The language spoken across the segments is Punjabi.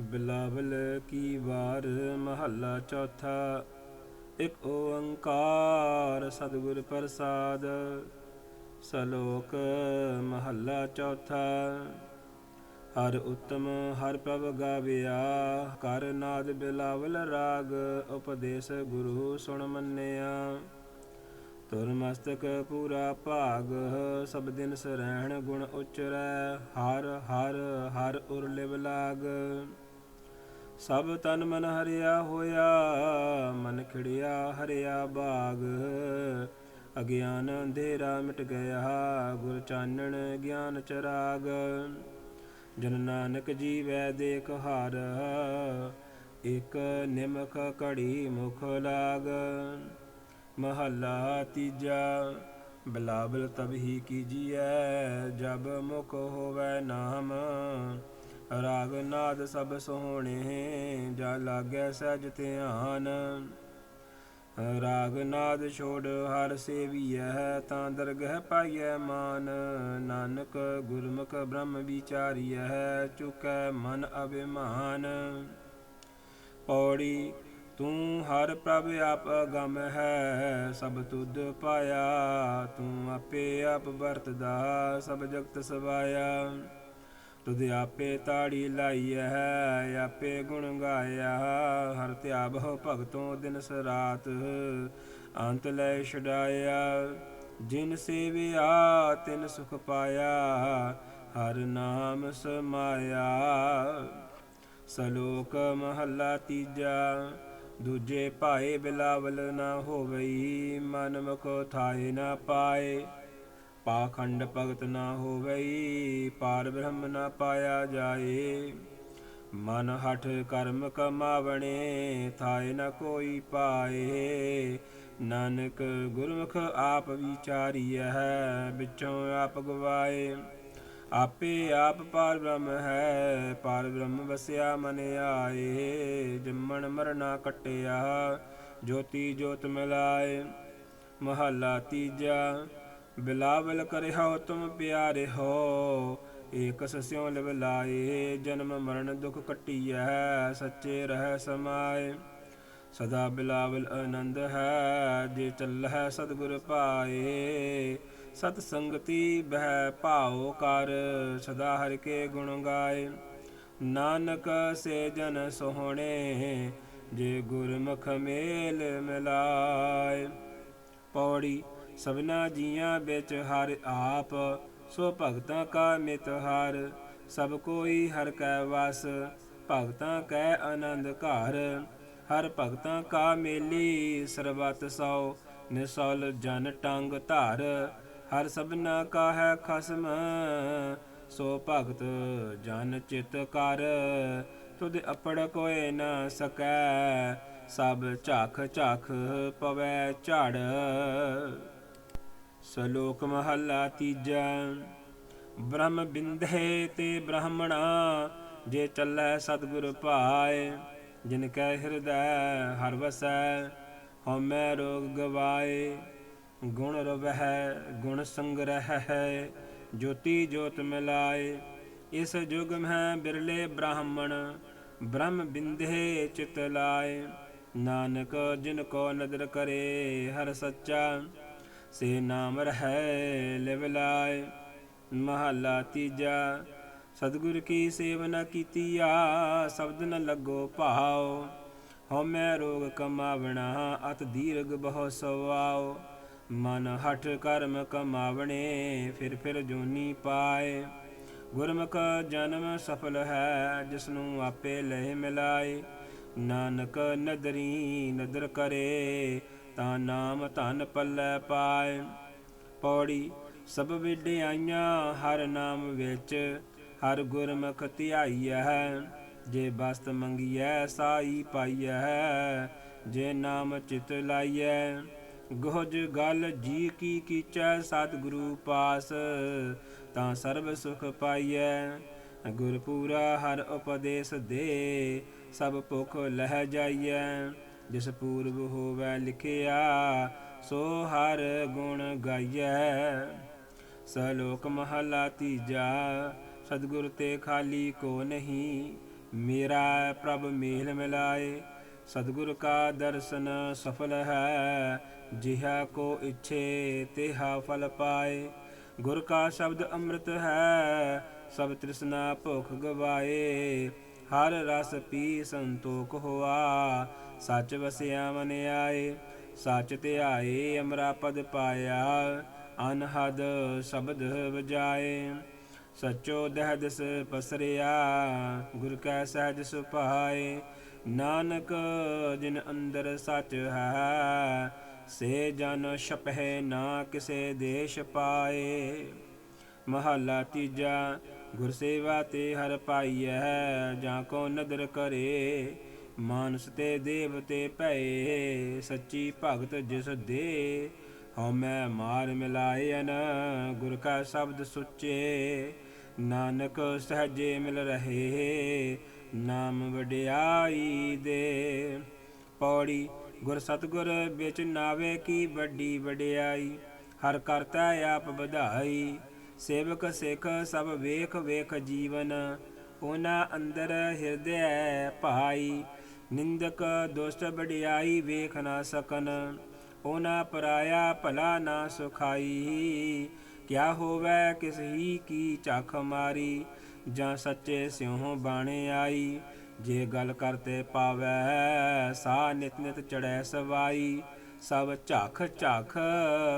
ਬਿਲਾਵਲ ਕੀ ਵਾਰ ਮਹੱਲਾ ਚੌਥਾ, ਇੱਕ ਓੰਕਾਰ ਸਤਿਗੁਰ ਪ੍ਰਸਾਦ, ਸਲੋਕ ਮਹੱਲਾ ਚੌਥਾ। ਹਰ ਉਤਮ, ਹਰ ਪ੍ਰਭ ਗਾਵਿਆ, ਕਰ ਨਾਦ ਬਿਲਾਵਲ ਰਾਗ, ਉਪਦੇਸ਼ ਗੁਰੂ ਸੁਣ ਮੰਨਿਆ। ਤੁਰ ਮਸਤਕ ਪੂਰਾ ਭਾਗ, ਸਭ ਦਿਨ ਸਰਹਿਣ ਗੁਣ ਉਚਰੈ, ਹਰ ਹਰ ਹਰ ਉਰ ਲਿਵ ਲਾਗ। ਸਭ ਤਨ ਮਨ ਹਰਿਆ ਹੋਇਆ, ਮਨ ਖਿੜਿਆ ਹਰਿਆ ਬਾਗ। ਅਗਿਆਨ ਅੰਧੇਰਾ ਮਿਟ ਗਿਆ, ਗੁਰ ਚਾਨਣ ਗਿਆਨ ਚਰਾਗ ਜਨ ਨਾਨਕ ਜੀਵੈ ਦੇਖ ਹਾਰ, ਇਕ ਨਿਮਖ ਘੜੀ ਮੁਖ ਲਾਗ। ਮਹੱਲਾ ਤੀਜਾ, ਬਲਾਬਲ ਤਬ ਹੀ ਕੀਜੀਐ ਜਬ ਮੁਖ ਹੋਵੈ ਨਾਮ। ਰਾਗ ਨਾਦ ਸਭ ਸੋਹਣੇ ਜਾ ਲਾਗੈ ਸਹਿਜ ਧਿਆਨ। ਰਾਗ ਨਾਦ ਛੋੜ ਹਰ ਸੇਵੀਐ, ਤਾਂ ਦਰਗਹਿ ਪਾਈਐ ਮਾਨ। ਨਾਨਕ ਗੁਰਮੁਖ ਬ੍ਰਹਮ ਵਿਚਾਰੀਐ, ਚੁਕੈ ਮਨ ਅਭਿਮਾਨ। ਪੌੜੀ, ਤੂੰ ਹਰ ਪ੍ਰਭ ਆਪ ਅਗਮ ਹੈ, ਸਭ ਤੁਧ ਪਾਇਆ। ਤੂੰ ਆਪੇ ਆਪ ਵਰਤਦਾ, ਸਭ ਜਗਤ ਸਵਾਇਆ। ਤੁਧ ਆਪੇ ਤਾੜੀ ਲਾਈ ਹੈ ਆਪੇ ਗੁਣ ਗਾਇਆ। ਹਰ ਧਿਆਵ ਭਗਤੋਂ ਦਿਨ ਸਰਾਤ ਅੰਤ ਲੈ ਛਡਾਇਆ। ਜਿਨ ਸੇਵਿਆ, ਤਿਨ ਸੁਖ ਪਾਇਆ, ਹਰ ਨਾਮ ਸਮਾਇਆ। ਸਲੋਕ ਮਹੱਲਾ ਤੀਜਾ, ਦੂਜੇ ਭਾਏ ਬਿਲਾਵਲ ਨਾ ਹੋਵਈ, ਮਨ ਮੁਖ ਥਾਏ ਨਾ ਪਾਏ। ਪਾਖੰਡ ਭਗਤ ਨਾ ਹੋਵਈ, ਪਾਰ ਬ੍ਰਹਮ ਨਾ ਪਾਇਆ ਜਾਏ। ਮਨ ਹਠ ਕਰਮ ਕਮਾਵਣੇ, ਥਾਏ ਨ ਕੋਈ ਪਾਏ। ਨਾਨਕ ਗੁਰਮੁਖ ਆਪ ਵਿਚਾਰੀਐ, ਵਿੱਚੋਂ ਆਪ ਗਵਾਏ। ਆਪੇ ਆਪ ਪਾਰ ਬ੍ਰਹਮ ਹੈ, ਪਾਰ ਬ੍ਰਹਮ ਵਸਿਆ ਮਨ ਆਏ। ਜੰਮਣ ਮਰਨਾ ਕਟਿਆ, ਜੋਤੀ ਜੋਤ ਮਿਲਾਏ, ਮਹੱਲਾ ਤੀਜਾ। ਬਿਲਾਵਲ ਕਰਿਓ ਤੁਮ ਪਿਆਰੇ ਹੋ ਏਕ ਸਸਿਉ ਲਿਵ ਲਾਏ, ਜਨਮ ਮਰਨ ਦੁਖ ਕਟਿਐ, ਸੱਚੇ ਰਹਿ ਸਮਾਏ। ਸਦਾ ਬਿਲਾਵਲ ਆਨੰਦ ਹੈ, ਜੇ ਚੱਲਹਿ ਸਤਿਗੁਰ ਪਾਏ। ਸਤ ਸੰਗਤੀ ਬਹਿ ਭਾਉ ਕਰ, ਸਦਾ ਹਰਿ ਕੇ ਗੁਣ ਗਾਏ। ਨਾਨਕ ਸੇ ਜਨ ਸੋਹਣੇ, ਜੇ ਗੁਰਮੁਖ ਮੇਲ ਮਿਲਾਏ। ਪੌੜੀ ਸਭਨਾ ਜੀਆਂ ਵਿੱਚ ਹਰ ਆਪ, ਸੋ ਭਗਤਾਂ ਕਾ ਮਿਤ ਹਰ। ਸਭ ਕੋਈ ਹਰ ਕੈ ਵਸ, ਭਗਤਾਂ ਕੈ ਆਨੰਦ ਘਰ। ਹਰ ਭਗਤਾਂ ਕਾ ਮੇਲੀ, ਸਰਬਤ ਸੋ ਨਿਸਲ ਜਨ ਟੰਗ ਧਾਰ। ਹਰ ਸਭਨਾ ਕਾ ਹੈ ਖਸਮ, ਸੋ ਭਗਤ ਜਨ ਚਿਤ ਕਰ। ਤੁਧ ਅਪੜ ਕੋਏ ਨ ਸਕੈ, ਸਭ ਝਾਖ ਝਾਖ ਪਵੈ ਝੜ। ਸਲੋਕ ਮਹੱਲਾ ਤੀਜਾ। ਬ੍ਰਹਮ ਬਿੰਧੇ ਤੇ ਬ੍ਰਾਹਮਣਾ, ਜੇ ਚੱਲੈ ਸਤਿਗੁਰ ਭਾਏ ਜਿਨ ਕੈ ਹਿਰਦੈ ਹਰ ਵਸੈ, ਹਉਮੈ ਰੋਗ ਗਵਾਏ। ਗੁਣ ਰਵਹਿ, ਗੁਣ ਸੰਗ੍ਰਹਿ ਹੈ, ਜੋਤੀ ਜੋਤ ਮਿਲਾਏ। ਇਸ ਜੁਗ ਮੈਂ ਬਿਰਲੇ ਬ੍ਰਾਹਮਣ, ਬ੍ਰਹਮ ਬਿੰਦੇ ਚਿਤ ਲਾਏ। ਨਾਨਕ ਜਿਨ ਕੋ ਨਦਰ ਕਰੇ ਹਰ ਸੱਚਾ ਸੇ ਨਾਮ ਰਹੈ ਲਿਵ ਲਾਇ, ਮਹੱਲਾ ਤੀਜਾ। ਸਤਿਗੁਰ ਕੀ ਸੇਵਨਾ ਕੀਤੀਆ, ਸ਼ਬਦ ਨ ਲੱਗੋ ਭਾਉ। ਹਉਮੈ ਰੋਗ ਕਮਾਵਣਾ, ਅਤ ਦੀਰਘ ਬਹੁ ਸਵਾਉ ਮਨ ਹਠ ਕਰਮ ਕਮਾਵਣੇ, ਫਿਰ ਫਿਰ ਜੋਨੀ ਪਾਏ। ਗੁਰਮੁਖ ਜਨਮ ਸਫਲ ਹੈ, ਜਿਸਨੂੰ ਆਪੇ ਲੈ ਮਿਲਾਏ। ਨਾਨਕ ਨਦਰੀ ਨਦਰ ਕਰੇ ਤਾਂ ਨਾਮ ਧਨ ਪੱਲੇ ਪਾਏ। ਪੌੜੀ ਸਭ ਵਿਡਿਆਈਆਂ ਹਰ ਨਾਮ ਵਿੱਚ ਹਰ ਗੁਰਮੁਖ ਧਿਆਈਐ। ਜੇ ਬਸਤ ਮੰਗੀਐ, ਸਾਈ ਪਾਈਐ। ਜੇ ਨਾਮ ਚਿਤ ਲਾਈਐ ਗੋਜ ਗਲ ਜੀ ਕੀ ਕੀਚੈ, ਸਤਿਗੁਰੂ ਪਾਸ ਤਾਂ ਸਰਬ ਸੁਖ ਪਾਈਐ। ਗੁਰਪੂਰਾ ਹਰ ਉਪਦੇਸ਼ ਦੇ, ਸਭ ਭੁਖ ਲਹਿ ਜਾਈਐ। ਜਿਸ ਪੂਰਬ ਹੋਵੈ ਲਿਖਿਆ, ਸੋ ਹਰ ਗੁਣ ਗਾਈਐ। ਸਲੋਕ ਮਹਲਾ ਤੀਜਾ, ਸਤਿਗੁਰ ਤੇ ਖਾਲੀ ਕੋ ਨਹੀਂ, ਮੇਰਾ ਪ੍ਰਭ ਮੇਲ ਮਿਲਾਏ। ਸਤਿਗੁਰ ਕਾ ਦਰਸ਼ਨ ਸਫਲ ਹੈ, ਜਿਹਾ ਕੋ ਇਛੇ ਤਿਹਾ ਫਲ ਪਾਏ। ਗੁਰ ਕਾ ਸ਼ਬਦ ਅੰਮ੍ਰਿਤ ਹੈ, ਸਭ ਤ੍ਰਿਸ਼ਨਾ ਭੁਖ ਗਵਾਏ। ਹਰ ਰਸ ਪੀ ਸੰਤੋਖ ਹੋਆ ਸੱਚ ਵਸਿਆ ਮਨ ਆਏ, ਸੱਚ ਧਿਆਏ ਅਮਰਾ ਪਦ ਪਾਇਆ, ਅਨਹਦ ਸ਼ਬਦ ਵਜਾਏ। ਸਚੋ ਦਹ ਪਸਰਿਆ, ਗੁਰ ਕੈ ਸਹਿਜ ਸੁਭਾਏ। ਨਾਨਕ ਜਿਨ ਅੰਦਰ ਸਚ ਹੈ, ਸੇ ਜਨ ਛਪਹਿ ਨਾ ਕਿਸੇ ਦੇਸ਼ ਪਾਏ। ਮਹੱਲਾ ਤੀਜਾ, ਗੁਰ ਸੇਵਾ ਤੇ ਹਰ ਪਾਈਐ, ਜਾਂ ਕੋ ਨਦਰ ਕਰੇ। ਮਾਨਸ ਤੇ ਦੇਵ ਤੇ ਭਏ, ਸੱਚੀ ਭਗਤ ਜਿਸ ਦੇ। ਹਉਮੈ ਮਾਰ ਮਿਲਾਇਨ, ਗੁਰ ਕਾ ਸ਼ਬਦ ਸੁੱਚੇ। ਨਾਨਕ ਸਹਜੇ ਮਿਲ ਰਹੇ, ਨਾਮ ਵਡਿਆਈ ਦੇ। ਪੌੜੀ ਗੁਰ ਸਤਗੁਰ ਵਿੱਚ ਨਾਵੇ ਕੀ ਵੱਡੀ ਵਡਿਆਈ। ਹਰ ਕਰਤਾ ਆਪ ਵਧਾਈ, ਸੇਵਕ ਸਿੱਖ ਸਭ ਵੇਖ ਵੇਖ ਜੀਵਨ। ਉਹਨਾਂ ਅੰਦਰ ਹਿਰਦੈ ਭਾਈ। ਨਿੰਦਕ ਦੁਸ਼ਟ ਵਡਿਆਈ ਵੇਖ ਨਾ ਸਕਨ। ਉਹਨਾਂ ਪਰਾਇਆ ਭਲਾ ਨਾ ਸੁਖਾਈ। ਕਿਆ ਹੋਵੇ ਕਿਸ ਹੀ ਕੀ ਝੱਖ ਮਾਰੀ। ਜਾਂ ਸੱਚੇ ਸਿਉਹ ਬਾਣੇ ਆਈ। ਜੇ ਗੱਲ ਕਰਤੇ ਪਾਵੈ ਸਾ ਨਿਤ ਨਿਤ ਚੜੈ ਸਵਾਈ। ਸਭ ਝਾਖ ਝਖ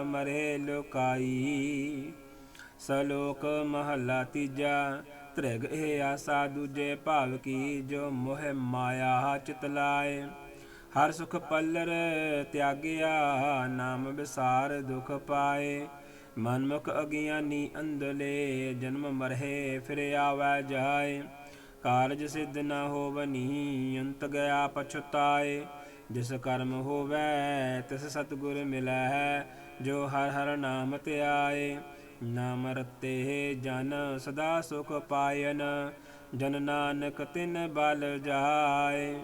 ਮਰੇ ਲੋਕਾਈ। ਸਲੋਕ ਮਹੱਲਾ ਤੀਜਾ ਤ੍ਰਿਗ ਇਹ ਆਸਾ ਦੂਜੇ ਭਾਵ ਕੀ ਜੋ ਮੋਹ ਮਾਇਆ ਚਿਤ ਲਾਏ। ਹਰ ਸੁਖ ਪੱਲਰ ਤਿਆਗਿਆ, ਨਾਮ ਵਿਸਾਰ ਦੁਖ ਪਾਏ। ਮਨਮੁਖ ਅਗਿਆਨੀ ਅੰਧਲੇ ਜਨਮ ਮਰਹਿ, ਫਿਰ ਆਵੈ ਜਾਏ। ਕਾਰਜ ਸਿੱਧ ਨ ਹੋਵਨੀ, ਅੰਤ ਗਿਆ ਪਛਤਾਏ। ਜਿਸ ਕਰਮ ਹੋਵੈ, ਤਿਸ ਸਤਿਗੁਰ ਮਿਲੈ, ਜੋ ਹਰ ਹਰ ਨਾਮ ਧਿਆਏ। ਨਾਮ ਰਤੇ ਜਨ ਸਦਾ ਸੁਖ ਪਾਇਨ, ਜਨ ਨਾਨਕ ਤਿਨ ਬਲ ਜਾਏ।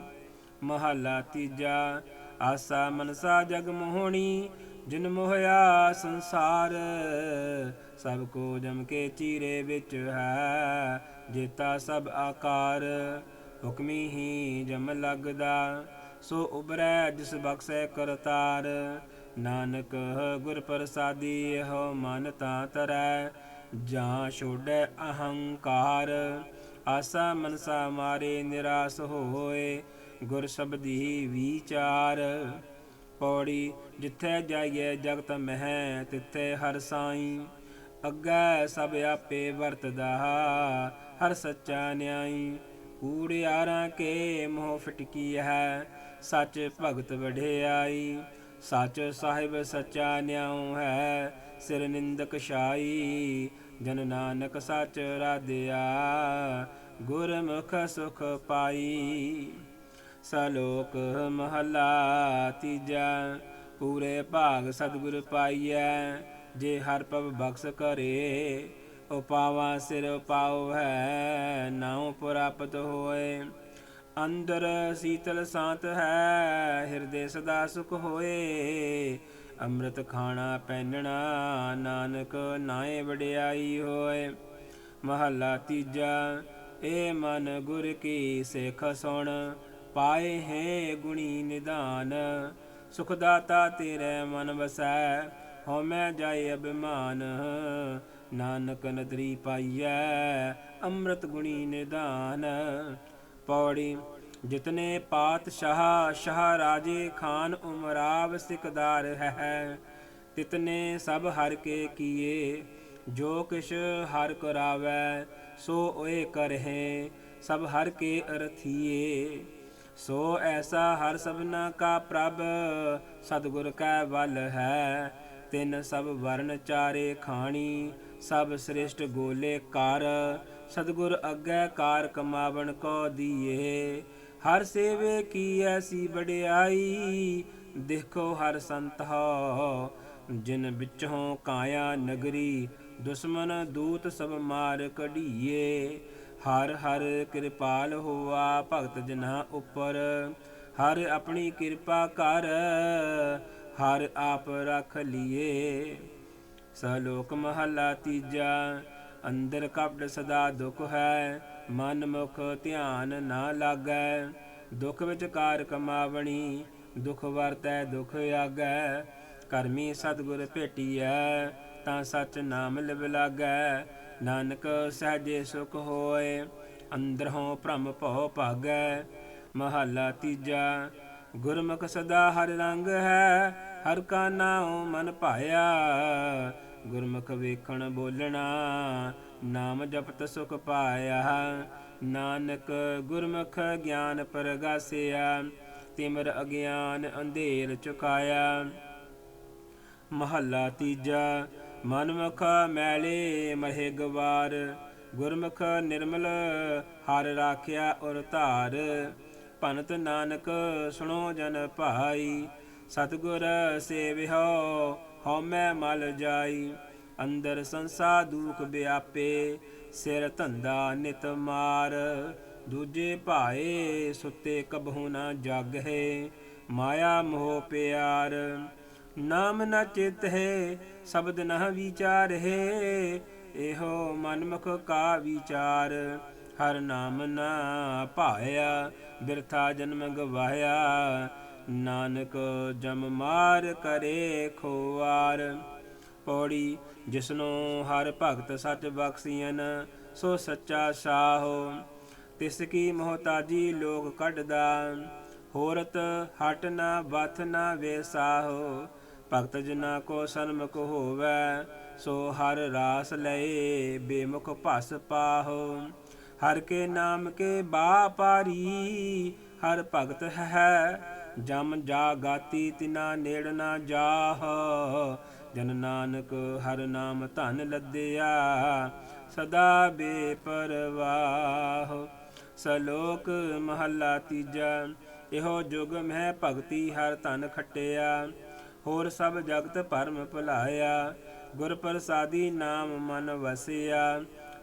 ਮਹੱਲਾ ਤੀਜਾ, ਆਸਾ ਮਨਸਾ ਜਗ ਮੋਹਣੀ, ਜਿਨ ਮੋਹਿਆ ਸੰਸਾਰ। ਸਭ ਕੋ ਜਮ ਕੇ ਚੀਰੇ ਵਿੱਚ ਹੈ, ਜੇਤਾ ਸਭ ਆਕਾਰ। ਹੁਕਮੀ ਹੀ ਜਮ ਲੱਗਦਾ, ਸੋ ਉਬਰੈ ਜਿਸ ਬਖਸ਼ੈ ਕਰਤਾਰ। ਨਾਨਕ ਗੁਰ ਪ੍ਰਸਾਦੀ ਹੋ ਮਨ ਤਾਂ ਤਰੈ, ਜਾਂ ਛੋੜੈ ਅਹੰਕਾਰ। ਆਸਾ ਮਨਸਾ ਮਾਰੇ ਨਿਰਾਸ ਹੋਏ, ਗੁਰ ਸ਼ਬਦੀ ਵਿਚਾਰ। ਪੌੜੀ ਜਿੱਥੇ ਜਾਈਏ ਜਗਤ ਮਹਿ, ਤਿੱਥੇ ਹਰ ਸਾਈ। ਅੱਗੇ ਸਭ ਆਪੇ ਵਰਤਦਾ, ਹਰ ਸੱਚਾ ਨਿਆਈ। ਕੂੜਿਆਰਾਂ ਕੇ ਮੋਹ ਫਟਕੀ ਹੈ ਸੱਚ ਭਗਤ ਵਢਿਆਈ ਸੱਚ ਸਾਹਿਬ ਸੱਚਾ ਨਿਆਉ ਹੈ, ਸਿਰ ਨਿੰਦਕ ਛਾਈ, ਜਨ ਨਾਨਕ ਸੱਚ ਰਾਧਿਆ, ਗੁਰਮੁਖ ਸੁਖ ਪਾਈ। ਸਲੋਕ ਮਹਲਾ ਤੀਜਾ, ਪੂਰੇ ਭਾਗ ਸਤਿਗੁਰ ਪਾਈਐ, ਜੇ ਹਰ ਪਵ ਬਖਸ਼ ਕਰੇ, ਉਪਾਵਾ ਸਿਰ ਉਪਾਉ ਹੈ, ਨਾਉ ਪ੍ਰਾਪਤ ਹੋਏ। ਅੰਦਰ ਸੀਤਲ ਸਾਤ ਹੈ, ਹਿਰਦੇ ਸਦਾ ਸੁਖ ਹੋਏ। ਅੰਮ੍ਰਿਤ ਖਾਣਾ ਪੈਨਣਾ ਨਾਨਕ ਨਾਏ ਵਡਿਆਈ ਹੋਏ। ਮਹੱਲਾ ਤੀਜਾ, ਏ ਮਨ ਗੁਰ ਕੀ ਸਿੱਖ ਸੁਣ, ਪਾਏ ਹੈ ਗੁਣੀ ਨਿਦਾਨ ਸੁਖ ਦਾਤਾ ਤੇਰੇ ਮਨ ਵਸੈ, ਹਉ ਮੈਂ ਜਾਏ ਅਭਿਮਾਨ। ਨਾਨਕ ਨਦਰੀ ਪਾਈਐ, ਅੰਮ੍ਰਿਤ ਗੁਣੀ ਨਿਦਾਨ ਪੌੜੀ, ਜਿਤਨੇ ਪਾਤਸ਼ਾਹ ਸ਼ਾਹ ਰਾਜੇ ਖਾਨ ਉਮਰਾਵ ਸਿਕਦਾਰ ਹੈ, ਤਿਤਨੇ ਸਭ ਹਰ ਕੇ ਕੀਏ, ਜੋ ਕਿਛ ਹਰ ਕਰਾਵੈ, ਸੋ ਓਏ ਕਰਹਿ, ਸਭ ਹਰ ਕੇ ਅਰਥੀਏ। ਸੋ ਐਸਾ ਹਰ ਸਭਨਾ ਕਾ ਪ੍ਰਭ, ਸਤਗੁਰ ਕੈ ਵੱਲ ਹੈ, ਤਿਨ ਸਭ ਵਰਨ ਚਾਰੇ ਖਾਣੀ, ਸਭ ਸ੍ਰਿਸ਼ਟ ਗੋਲੇ ਕਰ ਸਤਿਗੁਰ ਅੱਗੇ ਕਾਰ ਕਮਾਵਣ ਕੋ ਦੀਏ। ਹਰ ਸੇਵੇ ਕੀ ਐਸੀ ਵਡਿਆਈ, ਦੇਖੋ ਹਰ ਸੰਤ ਹੋ, ਜਿਨ ਵਿੱਚੋਂ ਕਾਇਆ ਨਗਰੀ, ਦੁਸ਼ਮਨ ਦੂਤ ਸਭ ਮਾਰ ਕਢੀਏ। ਹਰ ਹਰ ਕਿਰਪਾਲ ਹੋਆ ਭਗਤ ਜਨਾ ਉਪਰ, ਹਰ ਆਪਣੀ ਕਿਰਪਾ ਕਰ, ਹਰ ਆਪ ਰੱਖ ਲੀਏ। ਸਲੋਕ ਮਹਲਾ ਤੀਜਾ ਅੰਦਰ ਕਪੜ ਸਦਾ ਦੁਖ ਹੈ, ਮਨ ਮੁਖ ਧਿਆਨ ਨਾ ਲਾਗੈ। ਦੁਖ ਵਿੱਚ ਕਾਰ ਕਮਾਵਣੀ, ਦੁਖ ਵਰਤੈ, ਦੁਖ ਆਗੈ। ਕਰਮੀ ਸਤਿਗੁਰ ਭੇਟੀਐ, ਤਾਂ ਸਚ ਨਾਮ ਲਿਵ ਲਾਗੈ। ਨਾਨਕ ਸਹਜੇ ਸੁਖ ਹੋਏ, ਅੰਦਰੋਂ ਭ੍ਰਮ ਭਉ ਭਾਗੈ। ਮਹੱਲਾ ਤੀਜਾ, ਗੁਰਮੁਖ ਸਦਾ ਹਰ ਰੰਗ ਹੈ, ਹਰ ਕਾ ਨਾਮ ਮਨ ਭਾਇਆ। ਗੁਰਮੁਖ ਵੇਖਣ ਬੋਲਣਾ, ਨਾਮ ਜਪਤ ਸੁਖ ਪਾਇਆ। ਨਾਨਕ ਗੁਰਮੁਖ ਗਿਆਨ ਪ੍ਰਗਾਸਿਆ, ਤਿਮਰ ਅਗਿਆਨ ਅੰਧੇਰ ਚੁਕਾਇਆ। ਮਹੱਲਾ ਤੀਜਾ, ਮਨਮੁਖ ਮੈਲੇ ਮਹਿ ਗਵਾਰ। ਗੁਰਮੁਖ ਨਿਰਮਲ ਹਰ ਰਾਖਿਆ ਔਰ ਧਾਰ। ਭਨਤ ਨਾਨਕ ਸੁਣੋ ਜਨ ਭਾਈ, ਸਤਿਗੁਰ ਸੇਵਿਓ ਹਉਮੈ ਮਲ ਜਾਈ, ਅੰਦਰ ਸੰਸਾ ਦੁਖ ਵਿਆਪੇ, ਸਿਰ ਧੰਦਾ ਨਿਤ ਮਾਰ। ਦੂਜੇ ਭਾਏ ਸੁੱਤੇ ਕਬਹੂ ਨਾ ਜਾਗਹਿ ਮਾਇਆ ਮੋਹ ਪਿਆਰ। ਨਾਮ ਨ ਚਿਤ ਹੈ ਸ਼ਬਦ ਨ ਵਿਚਾਰ ਹੈ ਇਹੋ ਮਨਮੁਖ ਕਾ ਵਿਚਾਰ। ਹਰ ਨਾਮ ਨਾ ਭਾਇਆ, ਬਿਰਥਾ ਜਨਮ ਗਵਾਇਆ। ਨਾਨਕ ਜਮ ਮਾਰ ਕਰੇ ਖੋਵਾਰ ਪੌੜੀ ਜਿਸਨੂੰ ਹਰ ਭਗਤ ਸੱਚ ਬਖਸ਼ੀਨ ਸੋ ਸੱਚਾ ਸਾਹੋ। ਤਿਸ ਕੀ ਮੋਹਤਾਜੀ ਲੋਕ ਕੱਢਦਾ, ਹੋਰਤ ਹਟ ਨਾ ਬਥ ਨਾ ਵੇਸਾਹੋ ਭਗਤ ਜਨਾ ਕੋ ਸਨਮੁਖ ਹੋਵੈ, ਸੋ ਹਰ ਰਾਸ ਲਏ ਬੇਮੁਖ ਭਸ ਪਾਹੋ। ਹਰ ਕੇ ਨਾਮ ਕੇ ਬਾਪਾਰੀ ਹਰ ਭਗਤ ਹੈ ਜਮ ਜਾ ਗਾਤੀ ਤਿਨਾ ਨੇੜ ਨਾ ਜਾਹ। ਜਨ ਨਾਨਕ ਹਰ ਨਾਮ ਧਨ ਲੱਦਿਆ, ਸਦਾ ਬੇਪਰਵਾਹ। ਸਲੋਕ ਮਹੱਲਾ ਤੀਜਾ, ਇਹੋ ਜੁਗ ਮਹਿ ਭਗਤੀ ਹਰ ਧਨ ਖਟਿਆ, ਹੋਰ ਸਭ ਜਗਤ ਭਰਮ ਭੁਲਾਇਆ। ਗੁਰ ਪ੍ਰਸਾਦੀ ਨਾਮ ਮਨ ਵਸਿਆ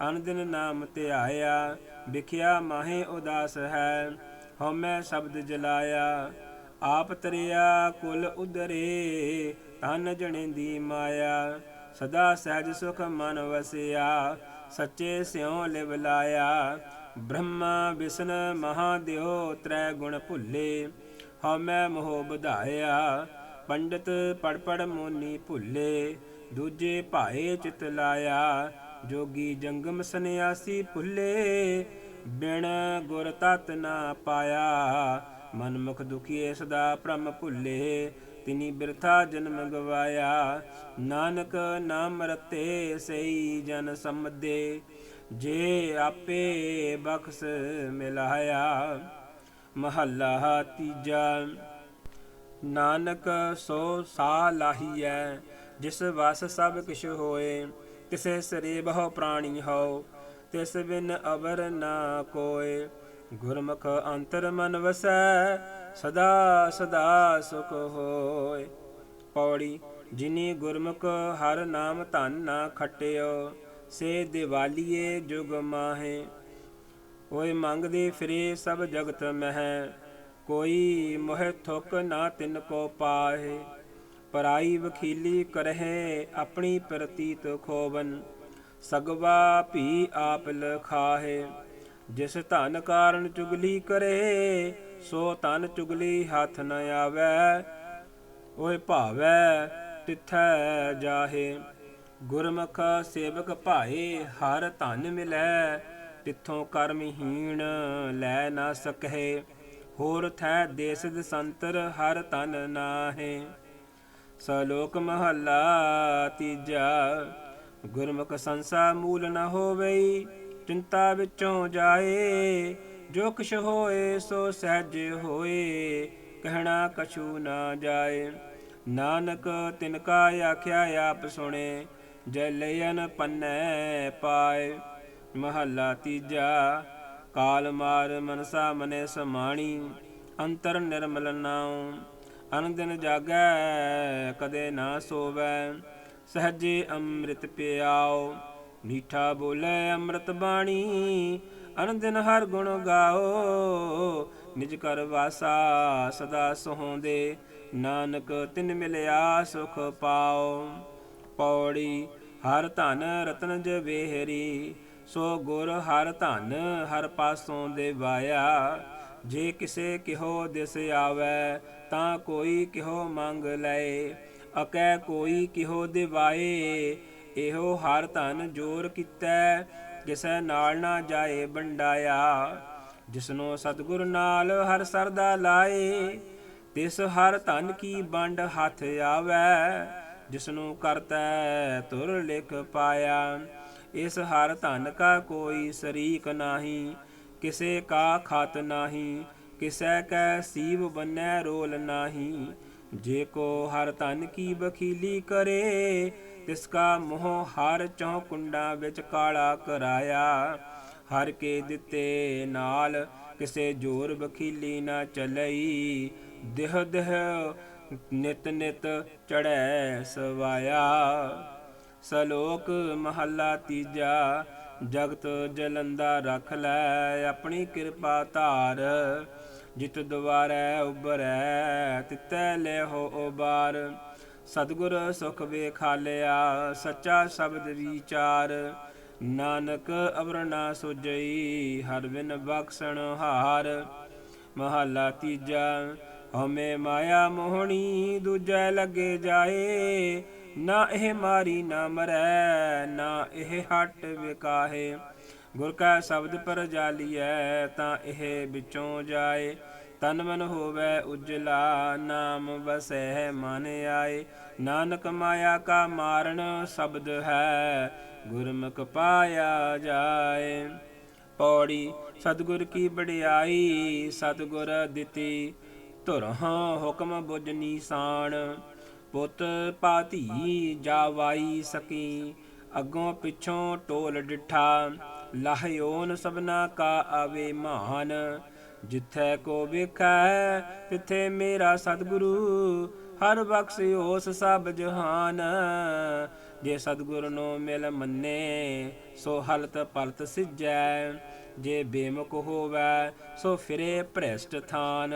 ਅਨਦਿਨ ਨਾਮ ਧਿਆਇਆ, ਵਿਖਿਆ ਮਾਹੇ ਉਦਾਸ ਹੈ, ਹਉਮੈ ਸ਼ਬਦ ਜਲਾਇਆ। ਆਪ ਤਰਿਆ ਕੁਲ ਉਦਰੇ ਤਨ ਜਣੇ ਦੀ ਮਾਇਆ। ਸਦਾ ਸਹਿਜ ਸੁਖ ਮਨ ਵਸਿਆ, ਸੱਚੇ ਸਿਉ ਲਿਵ ਲਾਇਆ। ਬ੍ਰਹਮਾ ਵਿਸ਼ਨ ਮਹਾਦੇਵ ਤ੍ਰੈ ਗੁਣ ਭੁੱਲੇ ਹਉਮੈ ਮੋਹ ਵਧਾਇਆ। ਪੰਡਤ ਪੜ ਪੜ ਮੋਨੀ ਭੁੱਲੇ, ਦੂਜੇ ਭਾਏ ਚਿਤ ਲਾਇਆ। ਜੋਗੀ ਜੰਗਮ ਸੰਿਆਸੀ ਭੁੱਲੇ, ਬਿਨ ਗੁਰ ਤਤ ਨਾ ਪਾਇਆ। ਮਨ ਮੁਖ ਦੁਖੀਏ ਸਦਾ ਭ੍ਰਮ ਭੁੱਲੇ, ਤਿਨੀ ਬਿਰਥਾ ਜਨਮ ਗਵਾਇਆ ਨਾਨਕ ਨਾਮ ਰਤੇ ਸਈ ਜਨ ਸਮਦੇ, ਜੇ ਆਪੇ ਬਖਸ ਮਿਲਾਇਆ। ਮਹੱਲਾ ਤੀਜਾ, ਨਾਨਕ ਸੋ ਸਾ ਲਾਹੀਐ, ਜਿਸ ਵਸ ਸਭ ਕਿਛ ਹੋਏ, ਤਿਸੇ ਸਰੇ ਬਹੁ ਪ੍ਰਾਣੀ ਹੋ ਤਿਸ ਬਿਨ ਅਵਰ ਨਾ ਕੋਏ। ਗੁਰਮੁਖ ਅੰਤਰ ਮਨ ਵਸੈ, ਸਦਾ ਸਦਾ ਸੁਖ ਹੋਏ। ਪੌੜੀ, ਜਿਨੀ ਗੁਰਮੁਖ ਹਰ ਨਾਮ ਧਨ ਨਾ ਖਟਿਓ, ਸੇ ਦਿਵਾਲੀਏ ਜੁਗ ਮਾਹੇ। ਓਏ ਮੰਗਦੇ ਫਿਰੇ ਸਭ ਜਗਤ ਮਹਿ, ਕੋਈ ਮੋਹਿ ਥੁਕ ਨਾ ਤਿਨ ਕੋ ਪਾਹੇ। ਪਰਾਈ ਵਖੀਲੀ ਕਰਹਿ ਆਪਣੀ ਪ੍ਰਤੀਤ ਖੋਵਨ, ਸਗਵਾ ਭੀ ਆਪ ਲਖਾਹੇ। ਜਿਸ ਧਨ ਕਾਰਨ ਚੁਗਲੀ ਕਰੇ, ਸੋ ਧਨ ਚੁਗਲੀ ਹੱਥ ਨ ਆਵੈ। ਓਏ ਭਾਵੈ, ਤਿਥੈ ਜਾਹੇ। ਗੁਰਮੁਖ ਸੇਵਕ ਭਾਏ, ਹਰ ਧਨ ਮਿਲੈ। ਤਿੱਥੋਂ ਕਰਮਹੀਣ ਲੈ ਨਾ ਸਕਹਿ। ਹੋਰ ਥੈ ਦੇਸ ਦਸੰਤਰ ਹਰ ਤਨ ਨਾਹੇ। ਸਲੋਕ ਮਹੱਲਾ ਤੀਜਾ। ਗੁਰਮੁਖ ਸੰਸਾ ਮੂਲ ਨ ਹੋਵਈ ਚਿੰਤਾ ਵਿੱਚੋਂ ਜਾਏ, ਜੋ ਕੁਛ ਹੋਏ ਸੋ ਸਹਿਜ ਹੋਏ, ਕਹਿਣਾ ਕਛੂ ਨਾ ਜਾਏ। ਨਾਨਕ ਤਿਨ ਕਾ ਆਖਿਆ ਆਪ ਸੁਣੇ, ਜੈ ਲਯਨ ਪੰਨੈ ਪਾਏ। ਮਹੱਲਾ ਤੀਜਾ, ਕਾਲ ਮਾਰ ਮਨਸਾ ਮਨੇ ਸਮਾਣੀ, ਅੰਤਰ ਨਿਰਮਲ ਨਾਉ। ਅਨੰਦਨ ਜਾਗੈ, ਕਦੇ ਨਾ ਸੋਵੈ, ਸਹਜੇ ਅੰਮ੍ਰਿਤ ਪਿਆਓ ਮੀਠਾ ਬੋਲੇ ਅੰਮ੍ਰਿਤ ਬਾਣੀ ਅਨੰਦਨ ਹਰ ਗੁਣ ਗਾਓ। ਨਿਜ ਕਰ ਵਾਸਾ ਸਦਾ ਸੋਹੰਦੇ ਨਾਨਕ ਤਿਨ ਮਿਲਿਆ ਸੁਖ ਪਾਓ। ਪੌੜੀ ਹਰ ਧਨ ਰਤਨ ਜਵੇਹਰੀ, ਸੋ ਗੁਰ ਹਰ ਧਨ ਹਰ ਪਾਸੋਂ ਦੇ ਵਾਇਆ ਜੇ ਕਿਸੇ ਕਿਹੋ ਦਿਸ ਆਵੈ, ਤਾਂ ਕੋਈ ਕਿਹੋ ਮੰਗ ਲਏ। ਅਕੈ ਕੋਈ ਕਿਹੋ ਦਿਵਾਏ ਇਹੋ ਹਰ ਧਨ ਜੋਰ ਕੀਤਾ ਕਿਸੈ ਨਾਲ ਨਾ ਜਾਏ ਬੰਡਾਇਆ ਜਿਸਨੂੰ ਸਤਿਗੁਰ ਨਾਲ ਹਰ ਸਰਦਾ ਲਾਏ, ਤਿਸ ਹਰ ਧਨ ਕੀ ਵੰਡ ਹੱਥ ਆਵੈ। ਜਿਸਨੂੰ ਕਰਤੈ, ਤੁਰ ਲਿਖ ਪਾਇਆ। ਇਸ ਹਰ ਧਨ ਕਾ ਕੋਈ ਸ਼ਰੀਕ ਨਾਹੀ, ਕਿਸੇ ਕਾ ਖਤ ਨਾਹੀ, ਕਿਸੈ ਕੈ ਸੀਵ ਬੰਨੈ ਰੋਲ ਨਾਹੀ। ਜੇ ਕੋ ਹਰ ਧਨ ਕੀ ਬਖੀਲੀ ਕਰੇ ਤਿਸ ਕਾ ਮੋਹ ਹਰ ਚੌ ਕੁੰਡਾ ਵਿੱਚ ਕਾਲਾ ਕਰਾਇਆ। ਹਰ ਕੇ ਦਿੱਤੇ ਨਾਲ ਕਿਸੇ ਜੋਰ ਬਖੀਲੀ ਨਾ ਚਲਈ। ਦੇਹ ਦੇਹ ਨਿਤ ਨਿਤ ਚੜੈ ਸਵਾਇਆ। ਸਲੋਕ ਮਹੱਲਾ ਤੀਜਾ, ਜਗਤ ਜਲੰਦਾ ਰਖ ਲੈ ਆਪਣੀ ਕਿਰਪਾ ਧਾਰ। ਜਿਤ ਦੁਆਰੈ ਉਬਰੈ ਤਿਤੈ ਲੈ ਹੋ ਉਬਾਰ ਸਤਿਗੁਰ ਸੁਖ ਵੇਖਾਲਿਆ, ਸੱਚਾ ਸ਼ਬਦ ਵਿਚਾਰ। ਨਾਨਕ ਅਵਰਣਾ ਸੁਜਈ, ਹਰ ਬਿਨ ਬਖਸ਼ਣ ਹਾਰ। ਮਹੱਲਾ ਤੀਜਾ ਹਮੇ ਮਾਇਆ ਮੋਹਣੀ, ਦੂਜੈ ਲੱਗੇ ਜਾਏ। ਨਾ ਇਹ ਮਾਰੀ ਨਾ ਮਰੈ, ਨਾ ਇਹ ਹਟ ਵਿਕਾਹੇ। ਗੁਰ ਕਾ ਸ਼ਬਦ ਪਰ ਜਾਲੀਐ ਤਾਂ ਇਹ ਵਿੱਚੋਂ ਜਾਏ। ਤਨ ਮਨ ਹੋਵੇ ਉਜਲਾ, ਨਾਮ ਵਸੈ ਮਨ ਆਏ। ਨਾਨਕ ਮਾਇਆ ਕਾ ਮਾਰਨ ਸ਼ਬਦ ਹੈ, ਗੁਰਮੁਖ ਪਾਇਆ ਜਾਏ। ਪੌੜੀ, ਸਤਿਗੁਰ ਕੀ ਬੜਾਈ ਸਤਿਗੁਰ ਦਿੱਤੀ। ਧੁਰਹਾਂ ਹੁਕਮ ਬੁਝ ਨੀਸਾਨ, ਪੁੱਤ ਪਾਤੀ ਜਾਵਾਈ ਸਕੀ। ਅੱਗੋਂ ਪਿੱਛੋਂ ਟੋਲ ਡਿਠਾ ਲਾਹਿਓਨ ਸਭਨਾ ਕਾ ਆਵੇ ਮਾਨ। ਜਿੱਥੈ ਕੋ ਵੇਖੈ, ਤਿੱਥੇ ਮੇਰਾ ਸਤਿਗੁਰੂ, ਹਰ ਬਖਸ਼ ਉਸ ਸਭ ਜਹਾਨ। ਜੇ ਸਤਿਗੁਰ ਨੂੰ ਮਿਲ ਮੰਨੇ, ਸੋ ਹਲਤ ਪਲਤ ਸਿਜੈ। ਜੇ ਬੇਮੁਖ ਹੋਵੈ, ਸੋ ਫਿਰੇ ਭ੍ਰਿਸ਼ਟ ਥਾਨ।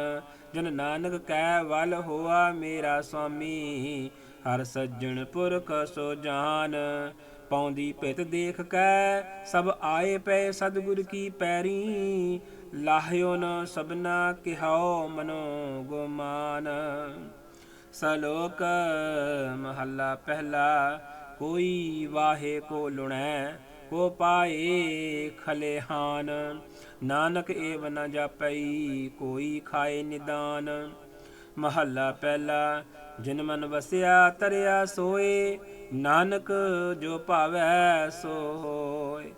ਜਨ ਨਾਨਕ ਕਹਿ ਵਲ ਹੋਆ ਮੇਰਾ ਸੁਆਮੀ ਹਰ ਸੱਜਣ ਪੁਰਖ ਸੋ ਜਾਨ। ਪੌਂਦੀ ਪਿਤ ਦੇਖ ਕੈ, ਸਭ ਆਏ ਪਏ ਸਤਿਗੁਰ ਕੀ ਪੈਰੀ। ਲਾਹਿਓ ਨ ਸਭਨਾ ਕਿਹਾਓ ਮਨੋ ਗੁਮਾਨ। ਸਲੋਕ ਮਹੱਲਾ ਪਹਿਲਾ, ਕੋਈ ਵਾਹੇ ਕੋ ਲੁਣੈ, ਕੋ ਪਾਏ ਖਲੇਹਾਨ ਨਾਨਕ ਏਵ ਨ ਜਾਪਈ, ਕੋਈ ਖਾਏ ਨਿਦਾਨ। ਮਹੱਲਾ ਪਹਿਲਾ, ਜਿਨ ਮਨ ਵਸਿਆ ਤਰਿਆ ਸੋਏ, ਨਾਨਕ ਜੋ ਭਾਵੈ ਸੋ ਹੋਏ।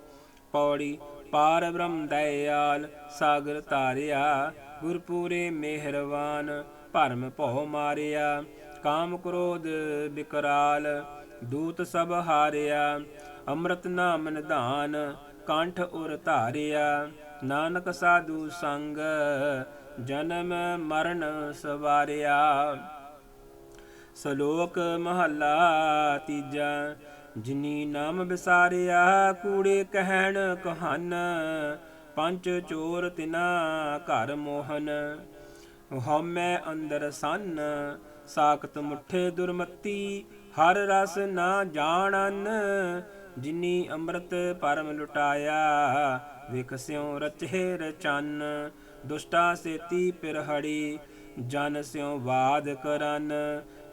ਪੌੜੀ ਪਾਰ ਬ੍ਰਹਮ ਦਇਆਲ, ਸਾਗਰ ਤਾਰਿਆ ਗੁਰਪੂਰੇ ਮਿਹਰਵਾਨ, ਭਰਮ ਭਉ ਮਾਰਿਆ, ਕਾਮ ਕ੍ਰੋਧ ਵਿਕਰਾਲ ਦੂਤ ਸਭ ਹਾਰਿਆ, ਅੰਮ੍ਰਿਤ ਨਾਮ ਨਿਧਾਨ, ਕੰਠ ਉਰ ਧਾਰਿਆ। ਨਾਨਕ ਸਾਧੂ ਸੰਗ, ਜਨਮ ਮਰਨ ਸਵਾਰਿਆ। ਸ਼ਲੋਕ ਮਹੱਲਾ ਤੀਜਾ ਜਿਨੀ ਨਾਮ ਵਿਸਾਰਿਆ ਕੂੜੇ ਕਹਿਣ ਕਹਨ, ਪੰਜ ਚੋਰ ਤਿਨਾ ਘਰ ਮੋਹਨ। ਹਉਮੈ ਅੰਦਰ ਸੰਨ, ਸਾਖਤ ਮੁਠੇ ਦੁਰਮਤੀ, ਹਰ ਰਸ ਨਾ ਜਾਣਨ। ਜਿਨੀ ਅੰਮ੍ਰਿਤ ਪਰਮ ਲੁਟਾਇਆ ਵਿਕਸਿਓ ਰਚੇ ਰਚਨ, ਦੁਸ਼ਟਾ ਸੇਤੀ ਪਿਰਹੜੀ, ਜਨ ਸਿਉ ਬਾਦ ਕਰਨ।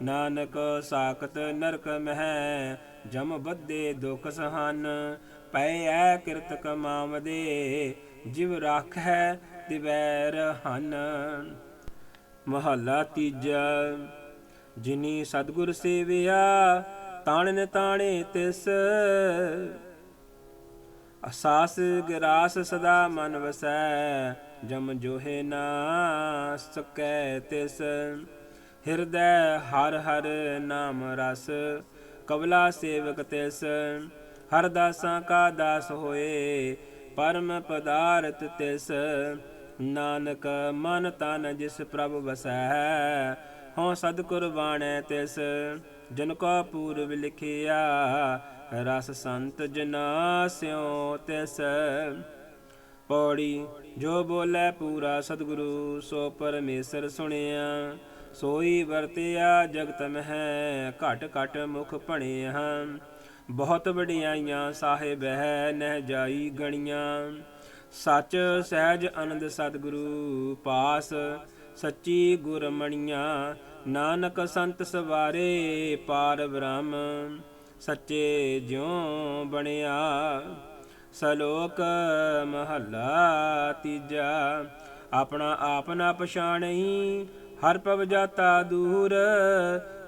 ਨਾਨਕ ਸਾਖਤ ਨਰਕ ਮਹਿ ਜਮ ਬੱਦੇ ਦੁਖ ਸਹਨ ਪੈ ਐ ਕਿਰਤ ਕਮਾਵਦੇ, ਜਿਵ ਰਾਖੈ ਦਿਵੈ ਰਹਨ। ਮਹੱਲਾ ਤੀਜਾ, ਜਿਨੀ ਸਤਗੁਰ ਸੇਵਿਆ ਤਾਣਨ ਤਾਣੇ ਤਿਸ। ਅਸਾਸ ਗਰਾਸ ਸਦਾ ਮਨ ਵਸੈ, ਜਮ ਜੋਹੇ ਨਾ ਸਕੈ ਤਿਸ। ਹਿਰਦੈ ਹਰ ਹਰ ਨਾਮ ਰਸ ਕਵਲਾ ਸੇਵਕ ਤਿਸ ਹਰਦਾਸਾਂ ਕਾ ਦਾਸ ਹੋਏ, ਪਰਮ ਪਦਾਰਥ ਤਿਸ। ਨਾਨਕ ਮਨ ਤਨ ਜਿਸ ਪ੍ਰਭ ਵਸੈ, ਹਉ ਸਦ ਕੁਰਬਾਨੈ ਤਿਸ। ਜਨ ਕੋ ਪੂਰਬ ਲਿਖਿਆ, ਰਸ ਸੰਤ ਜਨਾ ਸਿਉ ਤਿਸ। ਪੌੜੀ ਜੋ ਬੋਲੇ ਪੂਰਾ ਸਤਿਗੁਰੂ, ਸੋ ਪਰਮੇਸ਼ਰ ਸੁਣਿਆ। ਸੋਈ ਵਰਤਿਆ ਜਗਤ ਮਹਿ, ਘਟ ਘਟ ਮੁਖ ਭਣਿਆ। ਬਹੁਤ ਵਡਿਆਈਆਂ ਸਾਹਿਬ ਹੈ, ਨਹਿ ਜਾਈ ਗਣੀਆਂ। ਸੱਚ ਸਹਿਜ ਆਨੰਦ ਸਤਿਗੁਰੂ ਪਾਸ, ਸੱਚੀ ਗੁਰਮਣੀਆਂ। ਨਾਨਕ ਸੰਤ ਸਵਾਰੇ ਪਾਰ ਬ੍ਰਹਮ, ਸੱਚੇ ਜਿਉ ਬਣਿਆ। ਸਲੋਕ ਮਹੱਲਾ ਤੀਜਾ, ਆਪਣਾ ਆਪ ਨਾ ਪਛਾਣਈ ਹਰ ਪਵ ਜਾਤਾ ਦੂਰ,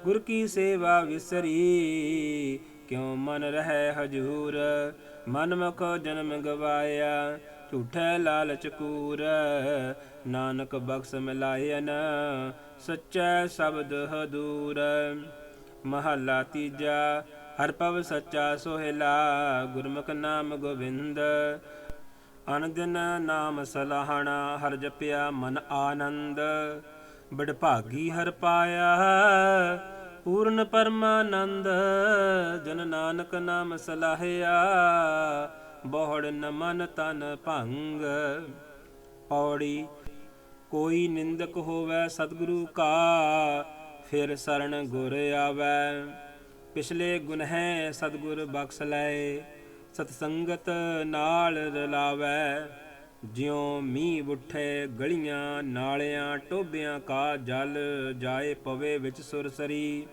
ਗੁਰ ਕੀ ਸੇਵਾ ਵਿਸਰੀ। ਕਿਉ ਮਨ ਰਹਿ ਹਜੂਰ, ਮਨ ਮੁਖ ਜਨਮ ਗਵਾਇਆ। ਝੂਠੇ ਲਾਲਚ ਕੂਰ, ਨਾਨਕ ਬਖਸ਼ ਮਿਲਾਇਨ, ਸੱਚਾ ਸ਼ਬਦ ਹਦੂਰ। ਮਹੱਲਾ ਤੀਜਾ, ਹਰ ਪਵ ਸੱਚਾ ਸੋਹਿਲਾ, ਗੁਰਮੁਖ ਨਾਮ ਗੋਬਿੰਦ। ਅਨੰਦਨ ਨਾਮ ਸਲਾਹਣਾ, ਹਰ ਜਪਿਆ ਮਨ ਆਨੰਦ। ਬੜਭਾਗੀ ਹਰ ਪਾਇਆ, ਪੂਰਨ ਪਰਮਾਨੰਦ, ਜਨ ਨਾਨਕ ਨਾਮ ਸਲਾਹਿਆ, ਬਹੁੜ ਨ ਮਨ ਤਨ ਭੰਗ। ਪੌੜੀ, ਕੋਈ ਨਿੰਦਕ ਹੋਵੇ ਸਤਿਗੁਰੂ ਕਾ, ਫਿਰ ਸਰਣ ਗੁਰ ਆਵੈ। ਪਿਛਲੇ ਗੁਨਹਿ ਸਤਿਗੁਰ ਬਖਸ਼ ਲੈ, ਸਤ ਸੰਗਤ ਨਾਲ ਰਲਾਵੈ। ਜਿਉ ਮੀਂਹ ਉੱਠੇ ਗਲੀਆਂ, ਨਾਲਿਆਂ ਟੋਬਿਆਂ ਕਾ ਜਲ ਜਾਏ ਪਵੇ ਵਿੱਚ ਸੁਰਸਰੀ।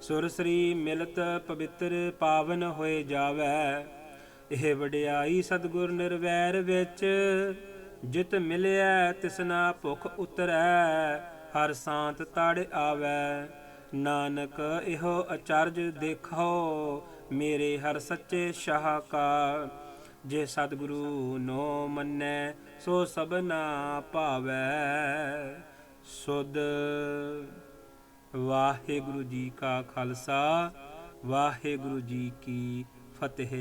ਸੁਰਸਰੀ ਮਿਲਤ ਪਵਿੱਤਰ ਪਾਵਨ ਹੋਏ ਜਾਵੈ। ਇਹ ਵਡਿਆਈ ਸਤਿਗੁਰ ਨਿਰਵੈਰ ਵਿੱਚ, ਜਿਤ ਮਿਲਿਆ ਤਿਸਨਾ ਭੁਖ ਉਤਰੈ, ਹਰ ਸਾਂਤ ਤੜ ਆਵੈ। ਨਾਨਕ ਇਹੋ ਅਚਰਜ ਦੇਖੋ, ਮੇਰੇ ਹਰ ਸੱਚੇ ਸ਼ਾਹ ਕਾ ਜੇ ਸਤਿਗੁਰੂ ਨੋ ਮੰਨੈ, ਸੋ ਸਭਨਾ ਭਾਵੈ। ਸੁਧ ਵਾਹਿਗੁਰੂ ਜੀ ਕਾ ਖਾਲਸਾ, ਵਾਹਿਗੁਰੂ ਜੀ ਕੀ ਫਤਿਹ।